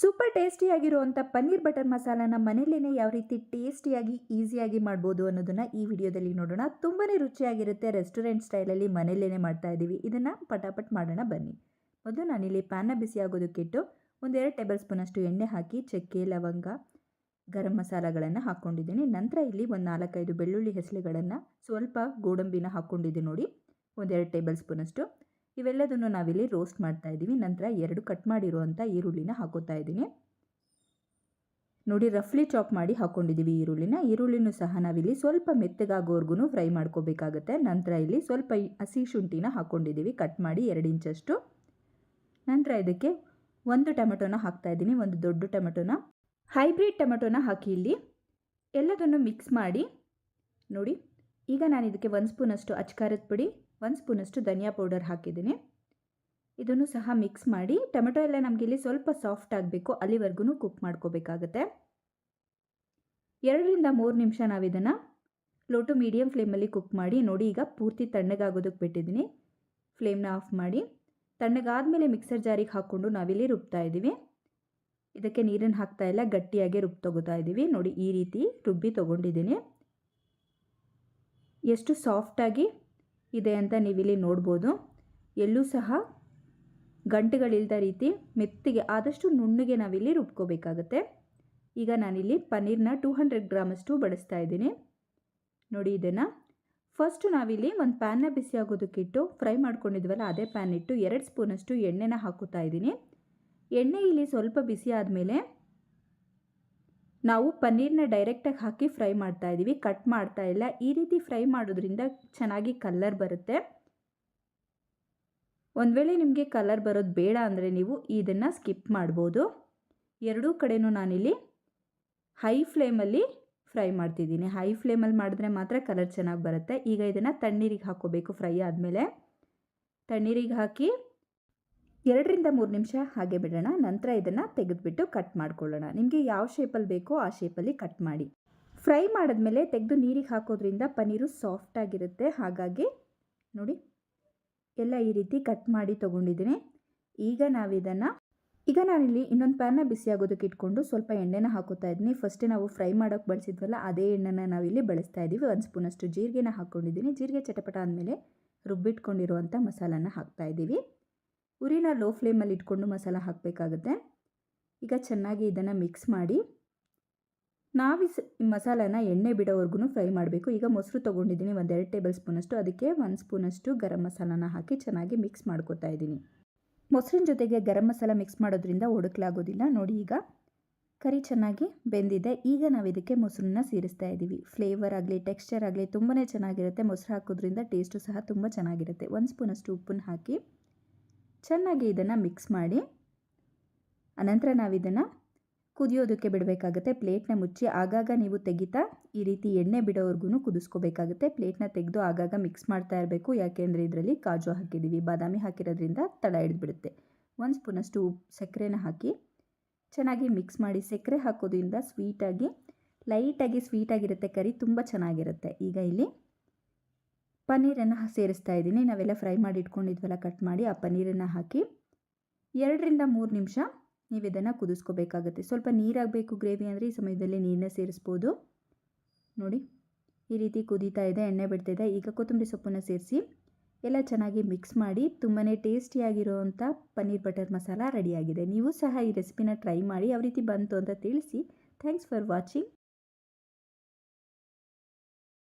Super ಟೇಸ್ಟಿಯಾಗಿರುವಂಥ paneer butter ಮಸಾಲನ ಮನೇಲೇ ಯಾವ ರೀತಿ ಟೇಸ್ಟಿಯಾಗಿ, ಈಸಿಯಾಗಿ ಮಾಡ್ಬೋದು ಅನ್ನೋದನ್ನು ಈ ವಿಡಿಯೋದಲ್ಲಿ ನೋಡೋಣ. ತುಂಬಾ ರುಚಿಯಾಗಿರುತ್ತೆ, ರೆಸ್ಟೋರೆಂಟ್ ಸ್ಟೈಲಲ್ಲಿ ಮನೇಲೇ ಮಾಡ್ತಾ ಇದ್ದೀವಿ. ಇದನ್ನು ಪಟಾಪಟ್ ಮಾಡೋಣ ಬನ್ನಿ. ಮೊದಲು ನಾನಿಲ್ಲಿ ಪ್ಯಾನ್ನ ಬಿಸಿ ಆಗೋದಕ್ಕಿಟ್ಟು ಒಂದೆರಡು ಟೇಬಲ್ ಸ್ಪೂನಷ್ಟು ಎಣ್ಣೆ ಹಾಕಿ, ಚಕ್ಕೆ, ಲವಂಗ, ಗರಂ ಮಸಾಲಗಳನ್ನು ಹಾಕ್ಕೊಂಡಿದ್ದೀನಿ. ನಂತರ ಇಲ್ಲಿ ಒಂದು ನಾಲ್ಕೈದು ಬೆಳ್ಳುಳ್ಳಿ ಹೆಸರುಗಳನ್ನು ಸ್ವಲ್ಪ ಗೋಡಂಬಿನ ಹಾಕ್ಕೊಂಡಿದ್ದೀನಿ ನೋಡಿ. ಒಂದೆರಡು ಟೇಬಲ್ ಸ್ಪೂನಷ್ಟು ಇವೆಲ್ಲದನ್ನು ನಾವಿಲ್ಲಿ ರೋಸ್ಟ್ ಮಾಡ್ತಾ ಇದ್ದೀವಿ. ನಂತರ ಎರಡು ಕಟ್ ಮಾಡಿರುವಂಥ ಈರುಳ್ಳಿನ ಹಾಕೋತಾ ಇದ್ದೀನಿ. ನೋಡಿ, ರಫ್ಲಿ ಚಾಪ್ ಮಾಡಿ ಹಾಕ್ಕೊಂಡಿದ್ದೀವಿ ಈರುಳ್ಳಿನ. ಈರುಳ್ಳಿನೂ ಸಹ ನಾವಿಲ್ಲಿ ಸ್ವಲ್ಪ ಮೆತ್ತಗಾಗೋವರೆಗೂ ಫ್ರೈ ಮಾಡ್ಕೋಬೇಕಾಗತ್ತೆ. ನಂತರ ಇಲ್ಲಿ ಸ್ವಲ್ಪ ಹಸಿ ಶುಂಠಿನ ಹಾಕ್ಕೊಂಡಿದ್ದೀವಿ ಕಟ್ ಮಾಡಿ ಎರಡು ಇಂಚಷ್ಟು. ನಂತರ ಇದಕ್ಕೆ ಒಂದು ಟೊಮೆಟೊನ ಹಾಕ್ತಾ ಇದ್ದೀನಿ. ಒಂದು ದೊಡ್ಡ ಟೊಮೆಟೊನ. ಹೈಬ್ರಿಡ್ ಟೊಮೆಟೊನ ಹಾಕಿ ಇಲ್ಲಿ ಎಲ್ಲದನ್ನು ಮಿಕ್ಸ್ ಮಾಡಿ ನೋಡಿ, ಈಗ ನಾನು ಇದಕ್ಕೆ ಒಂದು ಸ್ಪೂನಷ್ಟು ಅಚ್ಕಾರದ ಪುಡಿ ಒಂದು ಸ್ಪೂನಷ್ಟು ಧನಿಯಾ ಪೌಡರ್ ಹಾಕಿದ್ದೀನಿ. ಇದನ್ನು ಸಹ ಮಿಕ್ಸ್ ಮಾಡಿ, ಟೊಮೆಟೊ ಎಲ್ಲ ನಮಗೆ ಇಲ್ಲಿ ಸ್ವಲ್ಪ ಸಾಫ್ಟ್ ಆಗಬೇಕು ಅಲ್ಲಿವರೆಗೂ ಕುಕ್ ಮಾಡ್ಕೋಬೇಕಾಗತ್ತೆ. ಎರಡರಿಂದ ಮೂರು ನಿಮಿಷ ನಾವು ಇದನ್ನು ಲೋ ಟು ಮೀಡಿಯಮ್ ಫ್ಲೇಮಲ್ಲಿ ಕುಕ್ ಮಾಡಿ, ನೋಡಿ ಈಗ ಪೂರ್ತಿ ತಣ್ಣಗಾಗೋದಕ್ಕೆ ಬಿಟ್ಟಿದ್ದೀನಿ. ಫ್ಲೇಮ್ನ ಆಫ್ ಮಾಡಿ, ತಣ್ಣಗಾದಮೇಲೆ ಮಿಕ್ಸರ್ ಜಾರಿಗೆ ಹಾಕ್ಕೊಂಡು ನಾವಿಲ್ಲಿ ರುಬ್ತಾ ಇದ್ದೀವಿ. ಇದಕ್ಕೆ ನೀರನ್ನು ಹಾಕ್ತಾ ಇಲ್ಲ, ಗಟ್ಟಿಯಾಗಿ ರುಬ್ ತೊಗೋತಾ ಇದ್ದೀವಿ. ನೋಡಿ ಈ ರೀತಿ ರುಬ್ಬಿ ತೊಗೊಂಡಿದ್ದೀನಿ. ಎಷ್ಟು ಸಾಫ್ಟಾಗಿ ಇದೆ ಅಂತ ನೀವಿಲ್ಲಿ ನೋಡ್ಬೋದು. ಎಲ್ಲೂ ಸಹ ಗಂಟುಗಳಿಲ್ದ ರೀತಿ ಮೆತ್ತಿಗೆ ಆದಷ್ಟು ನುಣ್ಣಗೆ ನಾವಿಲ್ಲಿ ರುಬ್ಕೋಬೇಕಾಗತ್ತೆ. ಈಗ ನಾನಿಲ್ಲಿ ಪನ್ನೀರ್ನ ಟೂ ಹಂಡ್ರೆಡ್ ಗ್ರಾಮಷ್ಟು ಬಳಸ್ತಾ ಇದ್ದೀನಿ. ನೋಡಿ ಇದನ್ನು. ಫಸ್ಟು ನಾವಿಲ್ಲಿ ಒಂದು ಪ್ಯಾನ್ನ ಬಿಸಿ ಆಗೋದಕ್ಕಿಟ್ಟು ಫ್ರೈ ಮಾಡ್ಕೊಂಡಿದ್ವಲ್ಲ, ಅದೇ ಪ್ಯಾನ್ ಇಟ್ಟು ಎರಡು ಸ್ಪೂನಷ್ಟು ಎಣ್ಣೆನ ಹಾಕುತ್ತಾ ಇದ್ದೀನಿ. ಎಣ್ಣೆ ಇಲ್ಲಿ ಸ್ವಲ್ಪ ಬಿಸಿ ಆದಮೇಲೆ ನಾವು ಪನ್ನೀರ್ನ ಡೈರೆಕ್ಟಾಗಿ ಹಾಕಿ ಫ್ರೈ ಮಾಡ್ತಾ ಇದ್ದೀವಿ ಕಟ್ ಮಾಡ್ತಾ ಇಲ್ಲ. ಈ ರೀತಿ ಫ್ರೈ ಮಾಡೋದ್ರಿಂದ ಚೆನ್ನಾಗಿ ಕಲ್ಲರ್ ಬರುತ್ತೆ. ಒಂದು ವೇಳೆ ನಿಮಗೆ ಕಲರ್ ಬರೋದು ಬೇಡ ಅಂದರೆ ನೀವು ಇದನ್ನು ಸ್ಕಿಪ್ ಮಾಡ್ಬೋದು. ಎರಡೂ ಕಡೆನೂ ನಾನಿಲ್ಲಿ ಹೈ ಫ್ಲೇಮಲ್ಲಿ ಫ್ರೈ ಮಾಡ್ತಿದ್ದೀನಿ. ಹೈ ಫ್ಲೇಮಲ್ಲಿ ಮಾಡಿದ್ರೆ ಮಾತ್ರ ಕಲರ್ ಚೆನ್ನಾಗಿ ಬರುತ್ತೆ. ಈಗ ಇದನ್ನು ತಣ್ಣೀರಿಗೆ ಹಾಕೋಬೇಕು ಫ್ರೈ ಆದಮೇಲೆ. ತಣ್ಣೀರಿಗೆ ಹಾಕಿ ಎರಡರಿಂದ ಮೂರು ನಿಮಿಷ ಹಾಗೆ ಬಿಡೋಣ. ನಂತರ ಇದನ್ನು ತೆಗೆದುಬಿಟ್ಟು ಕಟ್ ಮಾಡ್ಕೊಳ್ಳೋಣ. ನಿಮಗೆ ಯಾವ ಶೇಪಲ್ಲಿ ಬೇಕೋ ಆ ಶೇಪಲ್ಲಿ ಕಟ್ ಮಾಡಿ. ಫ್ರೈ ಮಾಡಿದ್ಮೇಲೆ ತೆಗೆದು ನೀರಿಗೆ ಹಾಕೋದ್ರಿಂದ ಪನ್ನೀರು ಸಾಫ್ಟಾಗಿರುತ್ತೆ ಹಾಗಾಗಿ ನೋಡಿ, ಎಲ್ಲ ಈ ರೀತಿ ಕಟ್ ಮಾಡಿ ತೊಗೊಂಡಿದ್ದೀನಿ. ಈಗ ನಾವಿದನ್ನು ಈಗ ನಾನಿಲ್ಲಿ ಇನ್ನೊಂದು ಪ್ಯಾನ್ನ ಬಿಸಿ ಆಗೋದಕ್ಕೆ ಇಟ್ಕೊಂಡು ಸ್ವಲ್ಪ ಎಣ್ಣೆನ ಹಾಕೋತಾ ಇದ್ದೀನಿ. ಫಸ್ಟೇ ನಾವು ಫ್ರೈ ಮಾಡೋಕ್ಕೆ ಬಳಸಿದ್ವಲ್ಲ ಅದೇ ಎಣ್ಣೆನ ನಾವಿಲ್ಲಿ ಬಳಸ್ತಾ ಇದ್ದೀವಿ ಒಂದು ಸ್ಪೂನಷ್ಟು ಜೀರಿಗೆನ ಹಾಕ್ಕೊಂಡಿದ್ದೀನಿ ಜೀರಿಗೆ ಚಟಪಟ ಆದಮೇಲೆ ರುಬ್ಬಿಟ್ಕೊಂಡಿರುವಂಥ ಮಸಾಲಾನ ಹಾಕ್ತಾ ಇದ್ದೀವಿ ಉರಿನ ಲೋ ಫ್ಲೇಮಲ್ಲಿ ಇಟ್ಕೊಂಡು ಮಸಾಲ ಹಾಕಬೇಕಾಗುತ್ತೆ. ಈಗ ಚೆನ್ನಾಗಿ ಇದನ್ನು ಮಿಕ್ಸ್ ಮಾಡಿ ನಾವು ಮಸಾಲಾನ ಎಣ್ಣೆ ಬಿಡೋವರೆಗೂ ಫ್ರೈ ಮಾಡಬೇಕು. ಈಗ ಮೊಸರು ತೊಗೊಂಡಿದ್ದೀನಿ, ಒಂದೆರಡು ಟೇಬಲ್ ಸ್ಪೂನಷ್ಟು ಅದಕ್ಕೆ ಒಂದು ಸ್ಪೂನಷ್ಟು ಗರಂ ಮಸಾಲಾನ ಹಾಕಿ ಚೆನ್ನಾಗಿ ಮಿಕ್ಸ್ ಮಾಡ್ಕೋತಾ ಇದ್ದೀನಿ. ಮೊಸರಿನ ಜೊತೆಗೆ ಗರಂ ಮಸಾಲ ಮಿಕ್ಸ್ ಮಾಡೋದ್ರಿಂದ ಒಡಕ್ಲಾಗೋದಿಲ್ಲ ನೋಡಿ ಈಗ ಕರಿ ಚೆನ್ನಾಗಿ ಬೆಂದಿದೆ. ಈಗ ನಾವು ಇದಕ್ಕೆ ಮೊಸರನ್ನ ಸೇರಿಸ್ತಾ ಇದ್ದೀವಿ ಫ್ಲೇವರ್ ಆಗಲಿ ಟೆಕ್ಸ್ಚರ್ ಆಗಲಿ ತುಂಬಾ ಚೆನ್ನಾಗಿರುತ್ತೆ. ಮೊಸರು ಹಾಕೋದ್ರಿಂದ ಟೇಸ್ಟು ಸಹ ತುಂಬ ಚೆನ್ನಾಗಿರುತ್ತೆ. ಒಂದು ಸ್ಪೂನಷ್ಟು ಉಪ್ಪನ್ನು ಹಾಕಿ ಚೆನ್ನಾಗಿ ಇದನ್ನು ಮಿಕ್ಸ್ ಮಾಡಿ, ಅನಂತರ ನಾವು ಇದನ್ನು ಕುದಿಯೋದಕ್ಕೆ ಬಿಡಬೇಕಾಗುತ್ತೆ. ಪ್ಲೇಟ್ನ ಮುಚ್ಚಿ ಆಗಾಗ ನೀವು ತೆಗಿತಾ ಈ ರೀತಿ ಎಣ್ಣೆ ಬಿಡೋವರೆಗೂ ಕುದಿಸ್ಕೋಬೇಕಾಗುತ್ತೆ. ಪ್ಲೇಟ್ನ ತೆಗೆದು ಆಗಾಗ ಮಿಕ್ಸ್ ಮಾಡ್ತಾ ಇರಬೇಕು. ಯಾಕೆಂದರೆ ಇದರಲ್ಲಿ ಕಾಜು ಹಾಕಿದ್ದೀವಿ ಬಾದಾಮಿ ಹಾಕಿರೋದ್ರಿಂದ ತಳ ಹಿಡಿದ್ಬಿಡುತ್ತೆ. ಒಂದು ಸ್ಪೂನಷ್ಟು ಉಪ್ಪು ಸಕ್ಕರೆನ ಹಾಕಿ ಚೆನ್ನಾಗಿ ಮಿಕ್ಸ್ ಮಾಡಿ ಸಕ್ಕರೆ ಹಾಕೋದ್ರಿಂದ ಸ್ವೀಟಾಗಿ ಲೈಟಾಗಿ ಸ್ವೀಟಾಗಿರುತ್ತೆ ಕರಿ. ತುಂಬ ಚೆನ್ನಾಗಿರುತ್ತೆ. ಈಗ ಇಲ್ಲಿ ಪನ್ನೀರನ್ನು ಸೇರಿಸ್ತಾ ಇದ್ದೀನಿ. ನಾವೆಲ್ಲ ಫ್ರೈ ಮಾಡಿ ಇಟ್ಕೊಂಡಿದ್ವಲ್ಲ, ಕಟ್ ಮಾಡಿ ಆ ಪನ್ನೀರನ್ನು ಹಾಕಿ ಎರಡರಿಂದ ಮೂರು ನಿಮಿಷ ನೀವು ಇದನ್ನು ಕುದಿಸ್ಕೋಬೇಕಾಗುತ್ತೆ. ಸ್ವಲ್ಪ ನೀರಾಗಬೇಕು ಗ್ರೇವಿ ಅಂದರೆ ಈ ಸಮಯದಲ್ಲಿ ನೀರನ್ನ ಸೇರಿಸ್ಬೋದು. ನೋಡಿ, ಈ ರೀತಿ ಕುದೀತಾ ಇದೆ, ಎಣ್ಣೆ ಬಿಡ್ತಿದೆ. ಈಗ ಕೊತ್ತಂಬರಿ ಸೊಪ್ಪನ್ನು ಸೇರಿಸಿ ಎಲ್ಲ ಚೆನ್ನಾಗಿ ಮಿಕ್ಸ್ ಮಾಡಿ ತುಂಬಾ ಟೇಸ್ಟಿಯಾಗಿರುವಂಥ ಪನ್ನೀರ್ ಬಟರ್ ಮಸಾಲ ರೆಡಿಯಾಗಿದೆ. ನೀವು ಸಹ ಈ ರೆಸಿಪಿನ ಟ್ರೈ ಮಾಡಿ, ಯಾವ ರೀತಿ ಬಂತು ಅಂತ ತಿಳಿಸಿ. Thanks for watching.